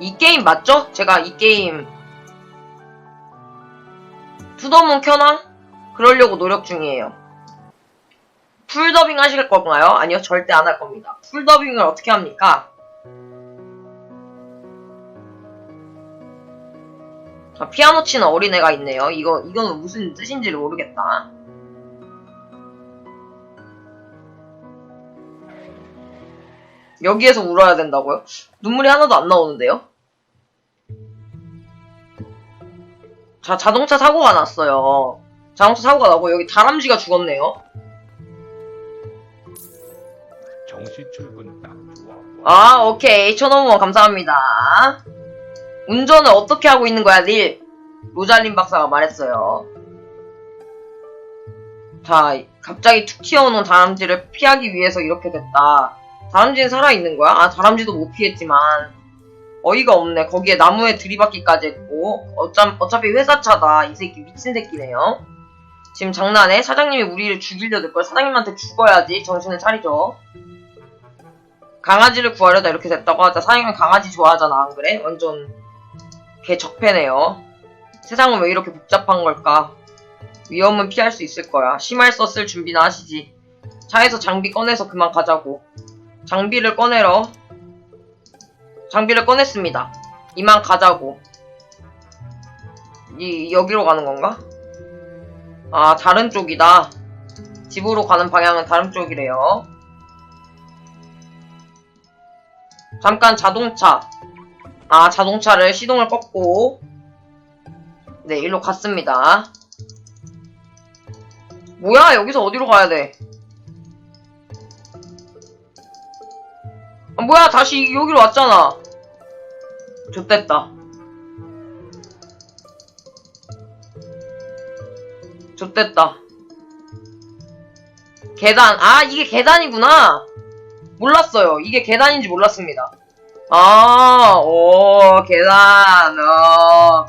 이 게임 맞죠? 제가 이 게임 투더문 켜놔? 그러려고 노력 중이에요. 풀더빙 하실 건가요? 아니요, 절대 안 할 겁니다. 풀더빙을 어떻게 합니까? 자, 피아노 치는 어린애가 있네요. 이거, 이거는 무슨 뜻인지를 모르겠다. 여기에서 울어야 된다고요? 눈물이 하나도 안 나오는데요? 자, 자동차 사고가 났어요. 자동차 사고가 나고 여기 다람쥐가 죽었네요. 정시 출근 딱 좋아. 아, 오케이. 천원원 감사합니다. 운전을 어떻게 하고 있는 거야, 닐? 로잘린 박사가 말했어요. 자, 갑자기 툭 튀어오는 다람쥐를 피하기 위해서 이렇게 됐다. 다람쥐는 살아있는 거야? 아, 다람쥐도 못 피했지만. 어이가 없네. 거기에 나무에 들이받기까지 했고. 어차, 어차피 회사 차다. 이 새끼 미친 새끼네요. 지금 장난해? 사장님이 우리를 죽이려 들걸. 사장님한테 죽어야지. 정신을 차리죠. 강아지를 구하려다 이렇게 됐다고 하자. 사장님은 강아지 좋아하잖아, 안 그래? 완전 개 적폐네요. 세상은 왜 이렇게 복잡한 걸까? 위험은 피할 수 있을 거야. 심할 썼을 준비나 하시지. 차에서 장비 꺼내서 그만 가자고. 장비를 꺼내러. 장비를 꺼냈습니다. 이만 가자고. 이, 여기로 가는 건가? 아, 다른 쪽이다. 집으로 가는 방향은 다른 쪽이래요. 잠깐 자동차. 아, 자동차를 시동을 껐고. 네, 일로 갔습니다. 뭐야, 여기서 어디로 가야 돼? 아, 뭐야, 다시 여기로 왔잖아. 좋됐다. 좋됐다. 계단. 아, 이게 계단이구나. 몰랐어요. 이게 계단인지 몰랐습니다. 아, 오, 계단, 어.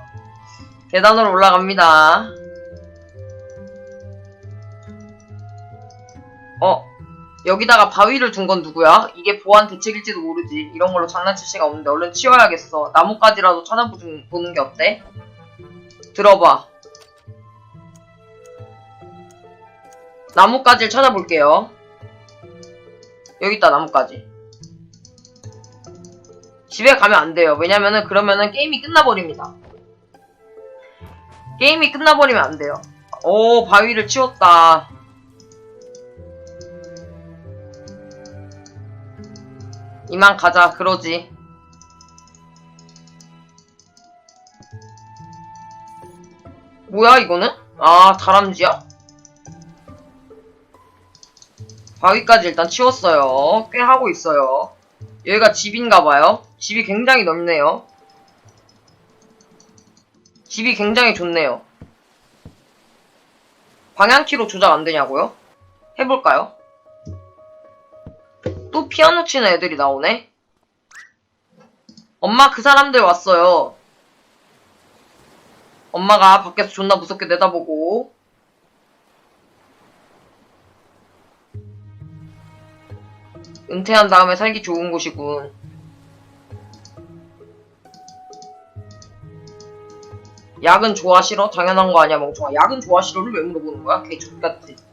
계단으로 올라갑니다. 어, 여기다가 바위를 둔 건 누구야? 이게 보안 대책일지도 모르지. 이런 걸로 장난칠 시가 없는데 얼른 치워야겠어. 나뭇가지라도 찾아보는 게 어때? 들어봐. 나뭇가지를 찾아볼게요. 여기 있다 나뭇가지 집에 가면 안 돼요 왜냐면은 그러면은 게임이 끝나버립니다 게임이 끝나버리면 안 돼요 오 바위를 치웠다 이만 가자 그러지 뭐야 이거는? 아 다람쥐야? 바위까지 일단 치웠어요. 꽤 하고 있어요. 여기가 집인가봐요. 집이 굉장히 넓네요. 집이 굉장히 좋네요. 방향키로 조작 안 되냐고요? 해볼까요? 또 피아노 치는 애들이 나오네? 엄마 그 사람들 왔어요. 엄마가 밖에서 존나 무섭게 내다보고 은퇴한 다음에 살기 좋은 곳이군. 약은 좋아 싫어? 당연한 거 아니야 멍청아. 약은 좋아 싫어를 왜 물어보는 거야? 걔 X같지.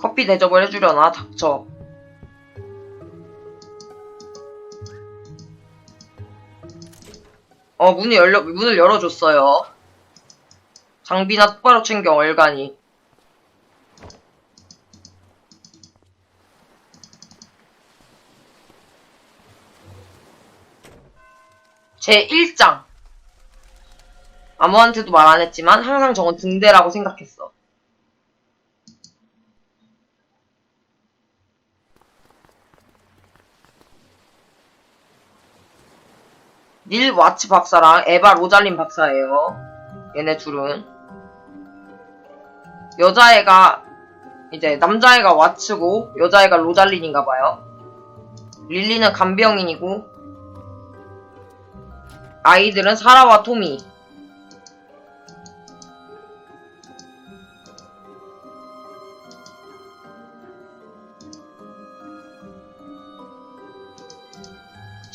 커피 대접을 해주려나? 닥쳐. 어, 문이 열려, 문을 열어줬어요. 장비나 똑바로 챙겨, 얼간이. 제 1장. 아무한테도 말 안 했지만 항상 저건 등대라고 생각했어. 닐 와츠 박사랑 에바 로잘린 박사예요. 얘네 둘은. 여자애가 이제 남자애가 와츠고 여자애가 로잘린인가 봐요. 릴리는 간병인이고 아이들은 사라와 토미.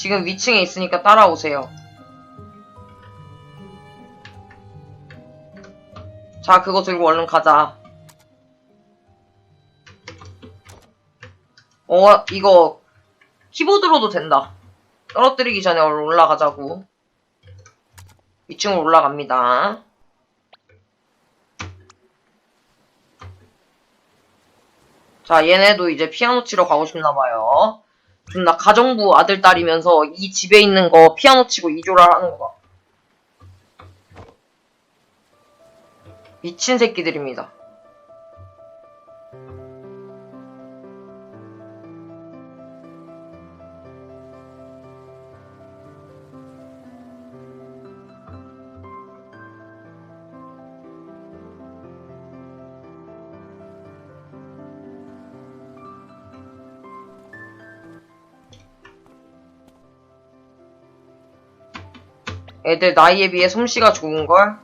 지금 위층에 있으니까 따라오세요. 자, 그거 들고 얼른 가자. 어, 이거 키보드로도 된다. 떨어뜨리기 전에 얼른 올라가자고. 위층으로 올라갑니다. 자, 얘네도 이제 피아노 치러 가고 싶나봐요. 존나 가정부 아들, 딸이면서 이 집에 있는 거 피아노 치고 이조랄 하는 거 봐. 미친 새끼들입니다. 애들 나이에 비해 솜씨가 좋은걸?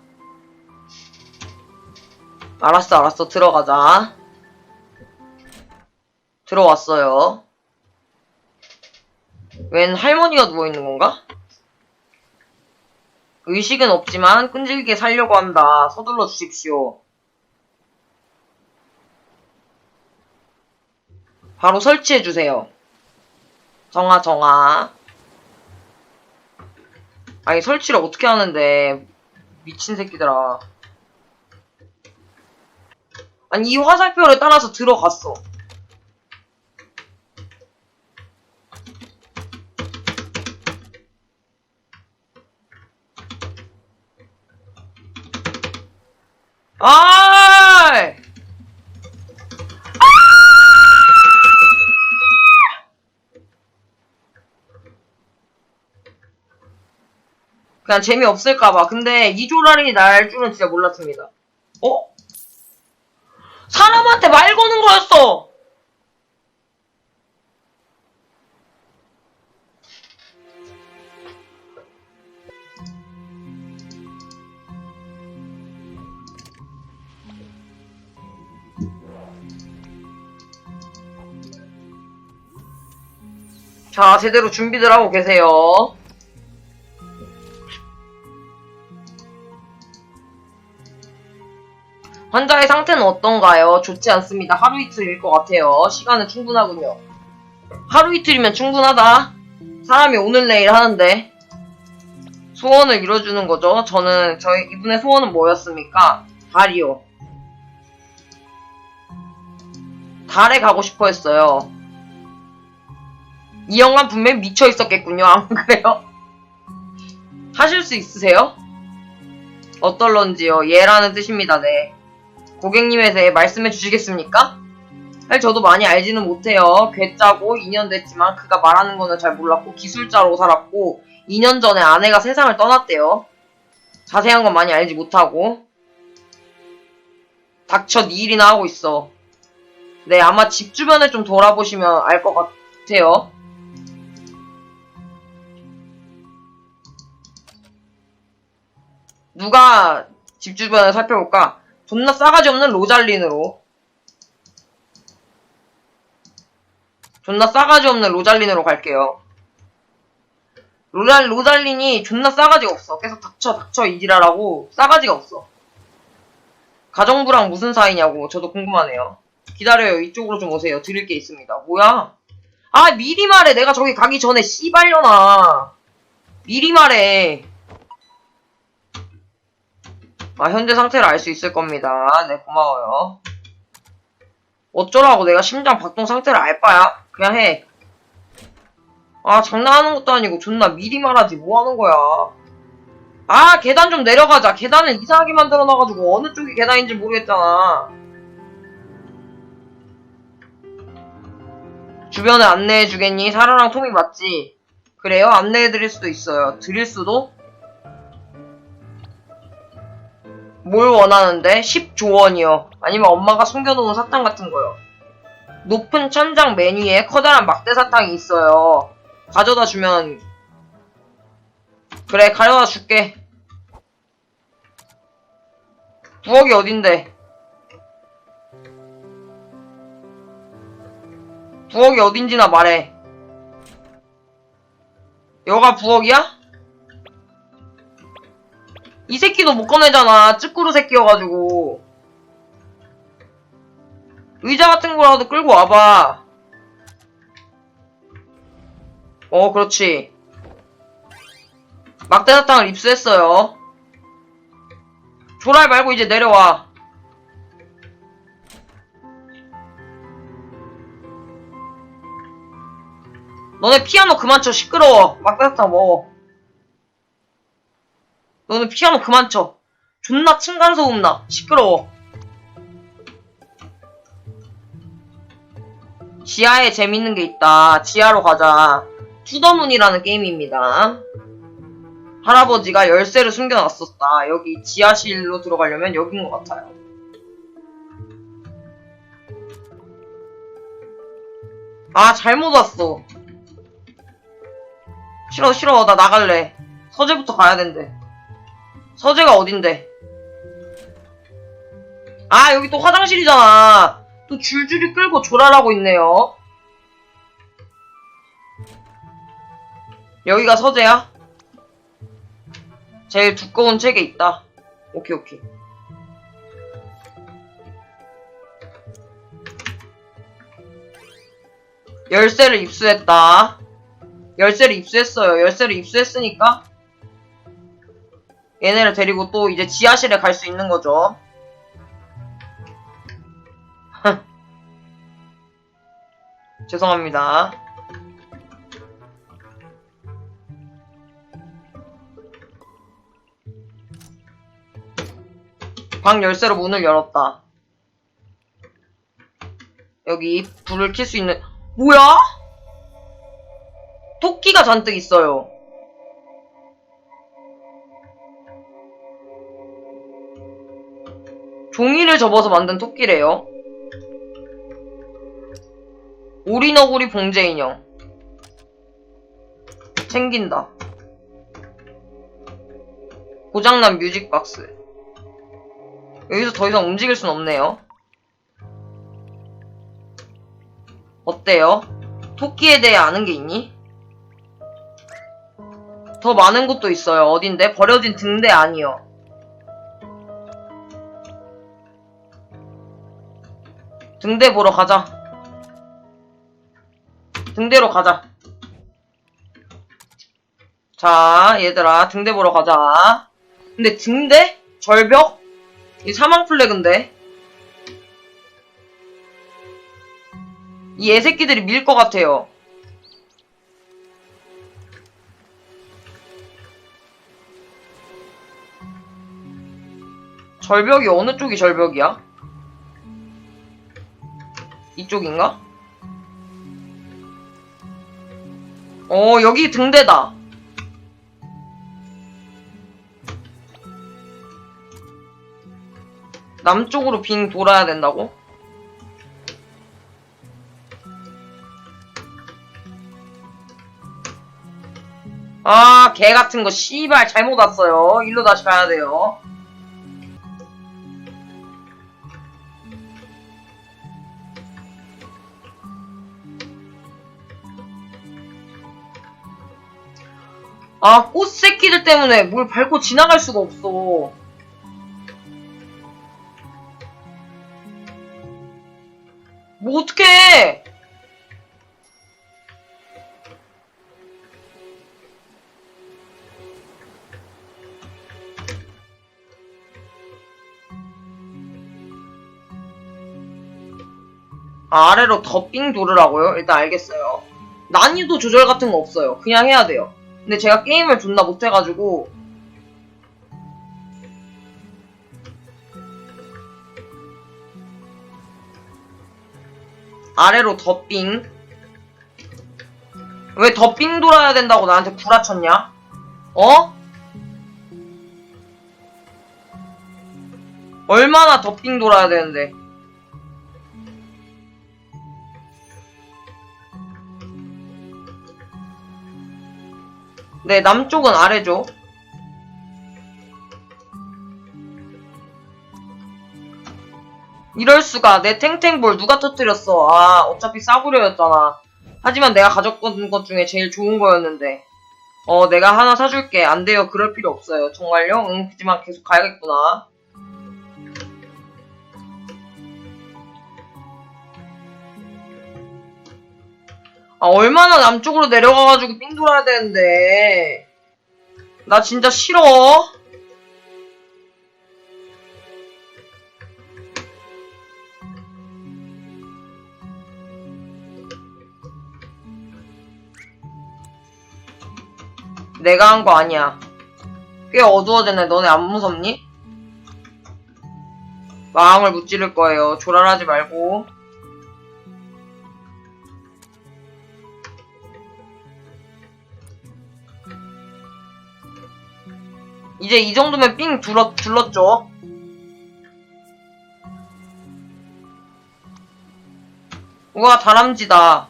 알았어, 알았어. 들어가자. 들어왔어요. 웬 할머니가 누워있는 건가? 의식은 없지만 끈질기게 살려고 한다. 서둘러 주십시오. 바로 설치해주세요. 정아, 정아. 아니, 설치를 어떻게 하는데. 미친 새끼들아. 아니, 이 화살표를 따라서 들어갔어. 아! 그냥 재미없을까봐. 근데 이조라리 날 줄은 진짜 몰랐습니다. 어? 사람한테 말 거는 거였어! 자, 제대로 준비들 하고 계세요. 환자의 상태는 어떤가요? 좋지 않습니다. 하루 이틀일 것 같아요. 시간은 충분하군요. 하루 이틀이면 충분하다. 사람이 오늘 내일 하는데 소원을 이뤄주는 거죠. 저는 저희 이분의 소원은 뭐였습니까? 달이요. 달에 가고 싶어 했어요. 이 영감 분명히 미쳐 있었겠군요. 안 그래요? 하실 수 있으세요? 어떨런지요? 예라는 뜻입니다. 네. 고객님에 대해 말씀해 주시겠습니까? 사실 저도 많이 알지는 못해요. 괴짜고 2년 됐지만 그가 말하는 거는 잘 몰랐고 기술자로 살았고 2년 전에 아내가 세상을 떠났대요. 자세한 건 많이 알지 못하고 닥쳐 니 일이나 하고 있어. 네 아마 집 주변을 좀 돌아보시면 알 것 같아요. 누가 집 주변을 살펴볼까? 존나 싸가지 없는 로잘린으로. 존나 싸가지 없는 로잘린으로 갈게요. 로잘, 로잘린이 존나 싸가지가 없어. 계속 닥쳐, 닥쳐, 이지라라고 싸가지가 없어. 가정부랑 무슨 사이냐고 저도 궁금하네요. 기다려요. 이쪽으로 좀 오세요. 드릴 게 있습니다. 뭐야? 아, 미리 말해. 내가 저기 가기 전에 씨발려나. 미리 말해. 아, 현재 상태를 알 수 있을 겁니다. 네, 고마워요. 어쩌라고 내가 심장 박동 상태를 알 바야? 그냥 해. 아, 장난하는 것도 아니고 존나 미리 말하지. 뭐 하는 거야. 아, 계단 좀 내려가자. 계단을 이상하게 만들어 놔가지고 어느 쪽이 계단인지 모르겠잖아. 주변을 안내해 주겠니? 사라랑 톰이 맞지? 그래요? 안내해 드릴 수도 있어요. 드릴 수도? 뭘 원하는데? 10조 원이요. 아니면 엄마가 숨겨놓은 사탕 같은 거요. 높은 천장 메뉴에 커다란 막대 사탕이 있어요. 가져다 주면 그래 가져다 줄게. 부엌이 어딘데? 부엌이 어딘지나 말해. 여가 부엌이야? 이 새끼도 못 꺼내잖아. 찌꾸루 새끼여가지고. 의자 같은 거라도 끌고 와봐. 어, 그렇지. 막대사탕을 입수했어요. 조랄 말고 이제 내려와. 너네 피아노 그만 쳐. 시끄러워. 막대사탕 먹어. 너는 피아노 그만 쳐. 존나 층간소음 나. 시끄러워. 지하에 재밌는 게 있다. 지하로 가자. 투더문이라는 게임입니다. 할아버지가 열쇠를 숨겨놨었다. 여기 지하실로 들어가려면 여긴 것 같아요. 아, 잘못 왔어. 싫어, 싫어. 나 나갈래. 서재부터 가야 된대. 서재가 어딘데? 아, 여기 또 화장실이잖아. 또 줄줄이 끌고 조랄하고 있네요. 여기가 서재야? 제일 두꺼운 책에 있다. 오케이, 오케이. 열쇠를 입수했다. 열쇠를 입수했어요. 열쇠를 입수했으니까 얘네를 데리고 또 이제 지하실에 갈 수 있는 거죠. 죄송합니다. 방 열쇠로 문을 열었다. 여기 불을 켤 수 있는 뭐야? 토끼가 잔뜩 있어요. 종이를 접어서 만든 토끼래요. 오리너구리 봉제 인형. 챙긴다. 고장난 뮤직박스. 여기서 더 이상 움직일 순 없네요. 어때요? 토끼에 대해 아는 게 있니? 더 많은 곳도 있어요. 어딘데? 버려진 등대 아니요. 등대 보러 가자. 등대로 가자. 자, 얘들아, 등대 보러 가자. 근데 등대? 절벽? 이 사망 플래그인데? 이 애새끼들이 밀 것 같아요. 절벽이 어느 쪽이 절벽이야? 이쪽인가? 어, 여기 등대다. 남쪽으로 빙 돌아야 된다고? 아, 개 같은 거, 씨발, 잘못 왔어요. 일로 다시 가야 돼요. 아, 꽃새끼들 때문에 뭘 밟고 지나갈 수가 없어. 뭐 어떡해! 아, 아래로 더빙 돌으라고요? 일단 알겠어요. 난이도 조절 같은 거 없어요. 그냥 해야 돼요. 근데 제가 게임을 존나 못해가지고 아래로 더빙 왜 더빙 돌아야 된다고 나한테 구라쳤냐? 어? 얼마나 더빙 돌아야 되는데 네, 남쪽은 아래죠. 이럴 수가 내 탱탱볼 누가 터뜨렸어? 아, 어차피 싸구려였잖아. 하지만 내가 가져온 것 중에 제일 좋은 거였는데. 어, 내가 하나 사줄게. 안 돼요. 그럴 필요 없어요. 정말요? 응, 그지만 계속 가야겠구나. 아, 얼마나 남쪽으로 내려가가지고 삥 돌아야 되는데. 나 진짜 싫어. 내가 한 거 아니야. 꽤 어두워지네. 너네 안 무섭니? 마음을 무찌를 거예요. 조랄하지 말고. 이제 이 정도면 삥 둘러, 둘렀죠. 우와, 다람쥐다.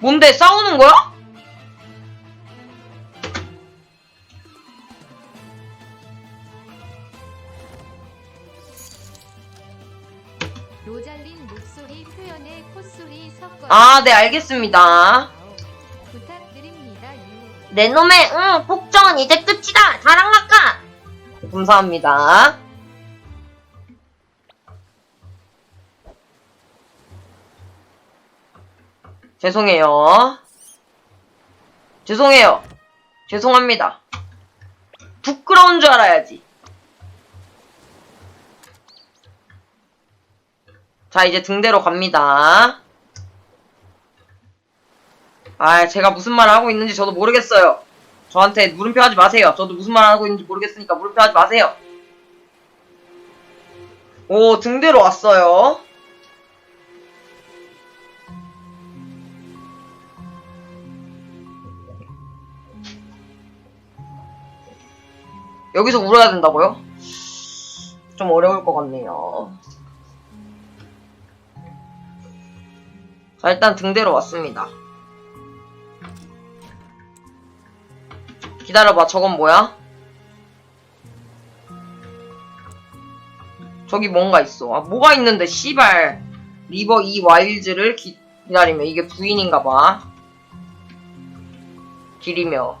뭔데, 싸우는 거야? 로잘린 목소리 표현에 콧소리 섞어 아, 네, 알겠습니다. 내 놈의, 응, 폭정은 이제 끝이다! 자랑할까! 감사합니다. 죄송해요. 죄송해요. 죄송합니다. 부끄러운 줄 알아야지. 자, 이제 등대로 갑니다. 아, 제가 무슨 말을 하고 있는지 저도 모르겠어요. 저한테 물음표 하지 마세요. 저도 무슨 말을 하고 있는지 모르겠으니까 물음표 하지 마세요. 오, 등대로 왔어요. 여기서 울어야 된다고요? 좀 어려울 것 같네요. 자, 일단 등대로 왔습니다. 기다려봐, 저건 뭐야? 저기 뭔가 있어. 아, 뭐가 있는데, 씨발. 리버 이 와일즈를 기, 기다리며. 이게 부인인가봐. 기리며.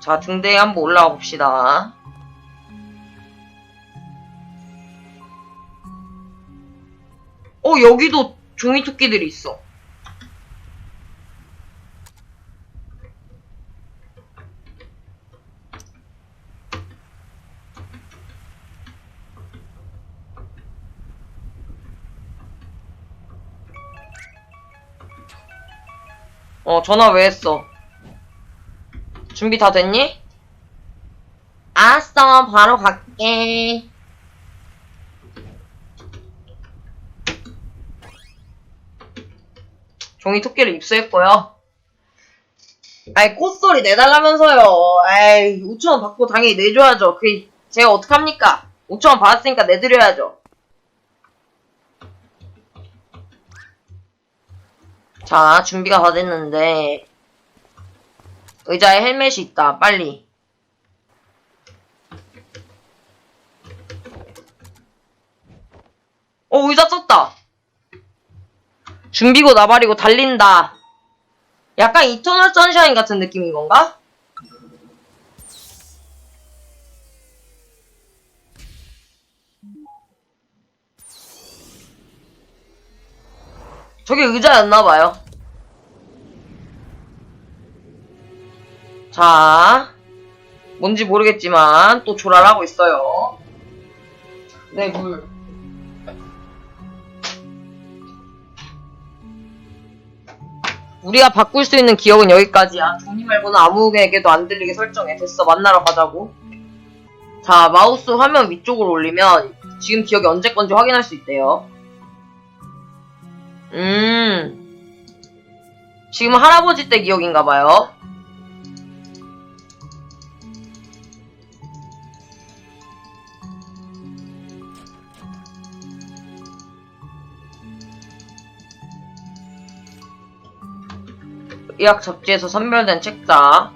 자, 등대에 한번 올라가 봅시다. 어, 여기도 종이 토끼들이 있어. 어, 전화 왜 했어? 준비 다 됐니? 알았어, 바로 갈게. 종이 토끼를 입수했고요. 아이, 꽃소리 내달라면서요. 아이, 5천원 받고 당연히 내줘야죠. 그, 제가 어떡합니까? 5천원 받았으니까 내드려야죠. 자, 준비가 다 됐는데, 의자에 헬멧이 있다. 빨리. 어, 의자 썼다. 준비고 나발이고 달린다. 약간 이터널 선샤인 같은 느낌인 건가? 저게 의자였나봐요. 자, 뭔지 모르겠지만 또 조랄하고 있어요. 네, 물. 우리가 바꿀 수 있는 기억은 여기까지야. 종이 말고는 아무에게도 안 들리게 설정해. 됐어, 만나러 가자고. 자, 마우스 화면 위쪽으로 올리면 지금 기억이 언제 건지 확인할 수 있대요. 음. 지금 할아버지 때 기억인가봐요. 의학 잡지에서 선별된 책자.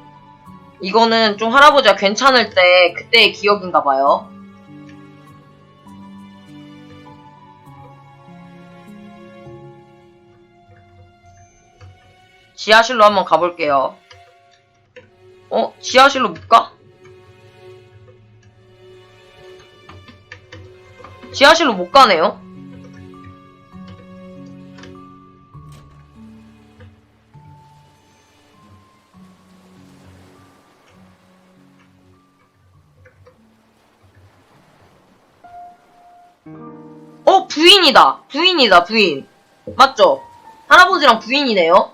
이거는 좀 할아버지가 괜찮을 때 그때의 기억인가 봐요. 지하실로 한번 가볼게요. 어? 지하실로 못 가? 지하실로 못 가네요? 어, 부인이다. 부인이다, 부인. 맞죠? 할아버지랑 부인이네요?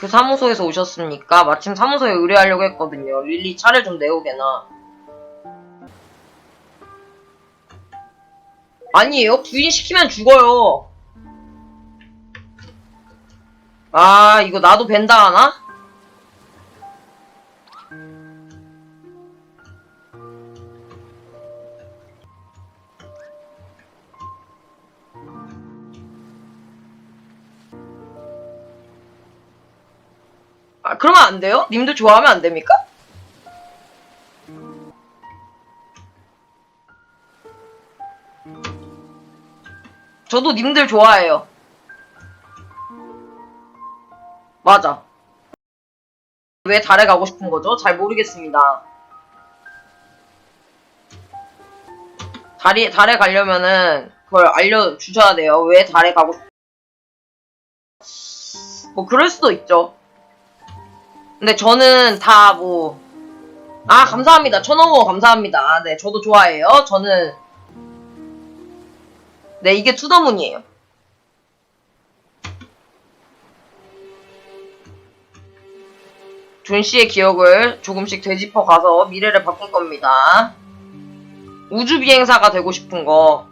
그 사무소에서 오셨습니까? 마침 사무소에 의뢰하려고 했거든요. 릴리 차를 좀 내오게나. 아니에요? 부인 시키면 죽어요. 아, 이거 나도 벤다 하나? 안 돼요? 님도 좋아하면 안 됩니까? 저도 님들 좋아해요. 맞아. 왜 달에 가고 싶은 거죠? 잘 모르겠습니다. 달이, 달에 가려면은 그걸 알려주셔야 돼요. 왜 달에 가고 싶... 뭐 그럴 수도 있죠. 근데 저는 다 뭐, 아, 감사합니다. 천원호 감사합니다. 네, 저도 좋아해요. 저는, 네, 이게 투더문이에요. 존 씨의 기억을 조금씩 되짚어 가서 미래를 바꿀 겁니다. 우주 비행사가 되고 싶은 거.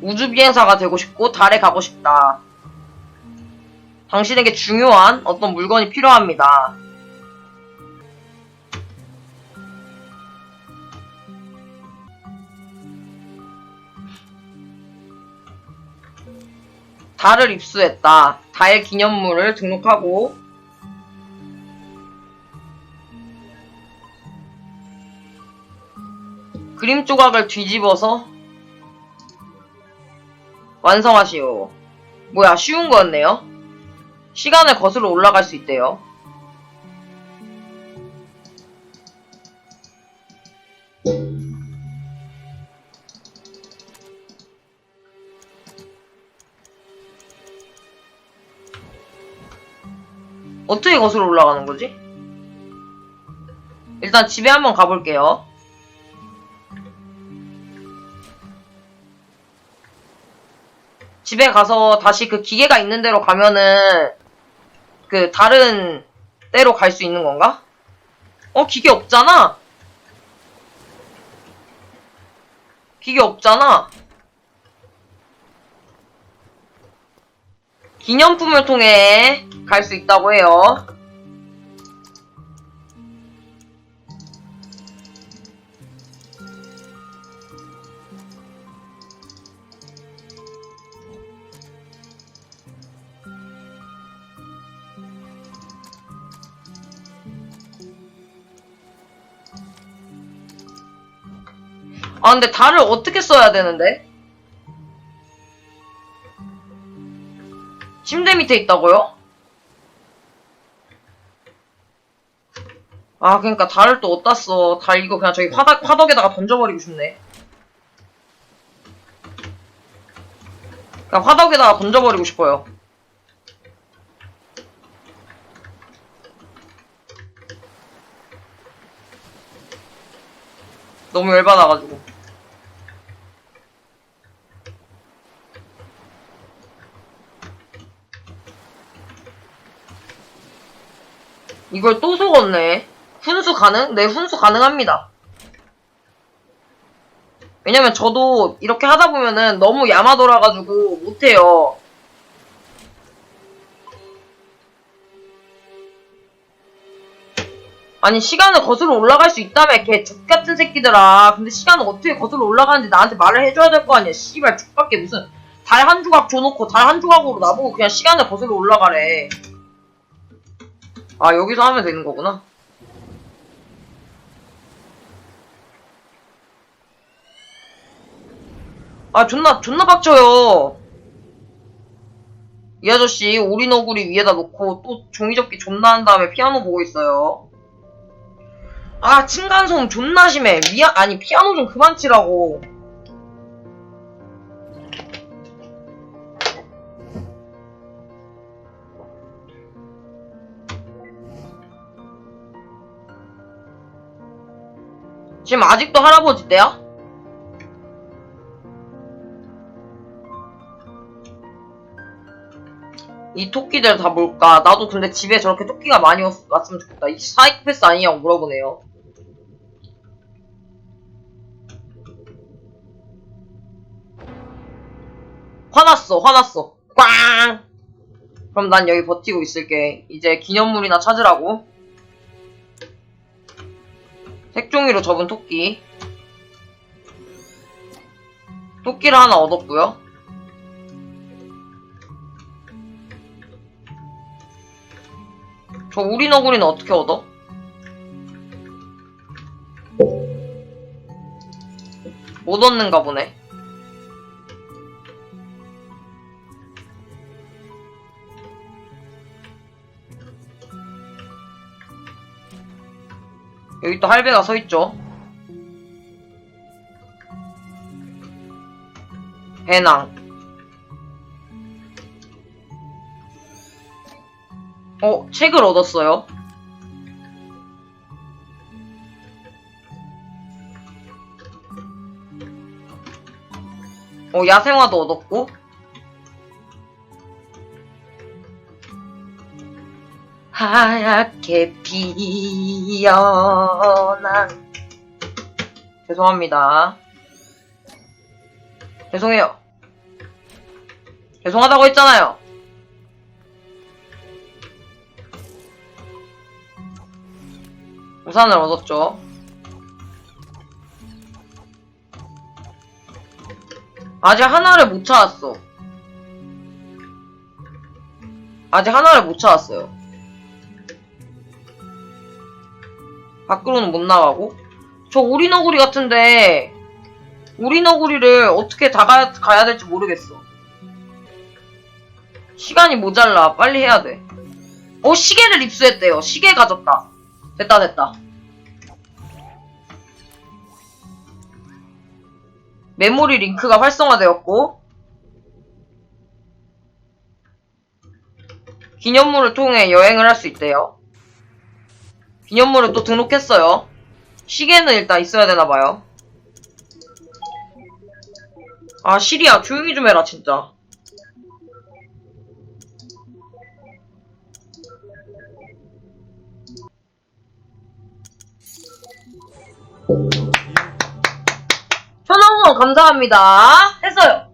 우주 비행사가 되고 싶고 달에 가고 싶다. 당신에게 중요한 어떤 물건이 필요합니다. 달을 입수했다. 달 기념물을 등록하고 그림 조각을 뒤집어서 완성하시오. 뭐야, 쉬운 거였네요. 시간을 거슬러 올라갈 수 있대요. 어떻게 거슬러 올라가는 거지? 일단 집에 한번 가볼게요. 집에 가서 다시 그 기계가 있는 데로 가면은 그 다른 때로 갈 수 있는 건가? 어 기계 없잖아. 기계 없잖아. 기념품을 통해 갈 수 있다고 해요. 아, 근데 달을 어떻게 써야 되는데? 침대 밑에 있다고요? 아, 그니까 달을 또 어디다 써. 달 이거 그냥 저기 화덕, 화덕에다가 던져버리고 싶네. 그냥 화덕에다가 던져버리고 싶어요. 너무 열받아가지고. 이걸 또 속었네. 훈수 가능? 네, 훈수 가능합니다. 왜냐면 저도 이렇게 하다 보면은 너무 야마돌아가지고 못해요. 아니 시간을 거슬러 올라갈 수 있다며 개 X같은 새끼들아 근데 시간을 어떻게 거슬러 올라가는지 나한테 말을 해줘야 될 거 아니야 씨발 X밖에 무슨 달 한 조각 줘놓고 달 한 조각으로 나보고 그냥 시간을 거슬러 올라가래 아 여기서 하면 되는 거구나. 아 존나 존나 빡쳐요. 이 아저씨 오리너구리 위에다 놓고 또 종이접기 존나 한 다음에 피아노 보고 있어요. 아 층간소음 존나 심해. 미안 아니 피아노 좀 그만 치라고 지금 아직도 할아버지 때야? 이 토끼들 다 뭘까? 나도 근데 집에 저렇게 토끼가 많이 왔, 왔으면 좋겠다. 이 사이코패스 아니냐고 물어보네요. 화났어, 화났어. 꽝! 그럼 난 여기 버티고 있을게. 이제 기념물이나 찾으라고. 색종이로 접은 토끼. 토끼를 하나 얻었고요. 저 우리 너구리는 어떻게 얻어? 못 얻는가 보네. 여기 또 할배가 서 있죠. 배낭. 어, 책을 얻었어요. 어, 야생화도 얻었고. 하얗게 피어난 죄송합니다. 죄송해요. 죄송하다고 했잖아요. 우산을 얻었죠. 아직 하나를 못 찾았어. 아직 하나를 못 찾았어요. 밖으로는 못 나가고. 저 오리너구리 같은데, 오리너구리를 어떻게 다 가, 가야 될지 모르겠어. 시간이 모자라. 빨리 해야 돼. 어, 시계를 입수했대요. 시계 가졌다. 됐다, 됐다. 메모리 링크가 활성화되었고, 기념물을 통해 여행을 할 수 있대요. 기념물을 또 등록했어요. 시계는 일단 있어야 되나봐요. 아, 시리야, 조용히 좀 해라, 진짜. 천원원 감사합니다. 했어요.